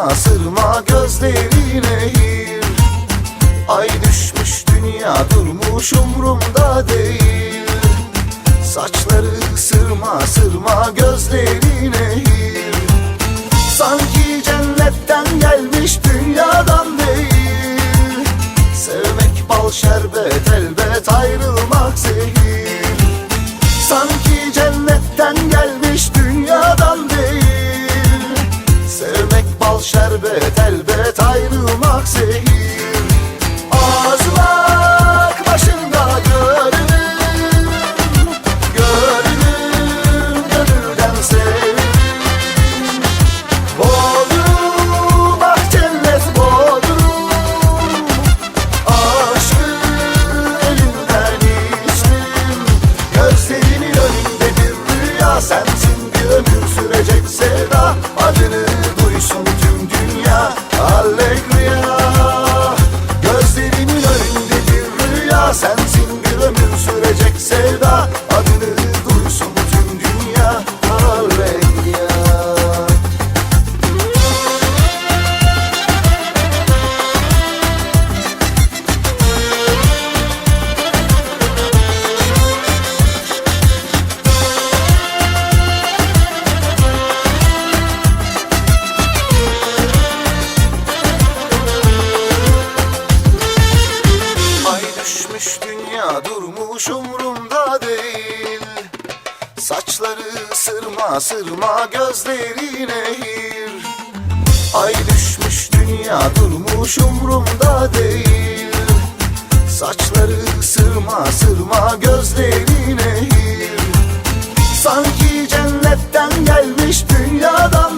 Sırma sırma gözlerine yir Ay düşmüş dünya durmuş umrumda değil. Saçları sırma sırma gözleri seguir Saçları sırma sırma gözleri nehir Ay düşmüş dünya durmuş umrumda değil. Saçları sırma sırma gözleri nehir Sanki cennetten gelmiş dünyadan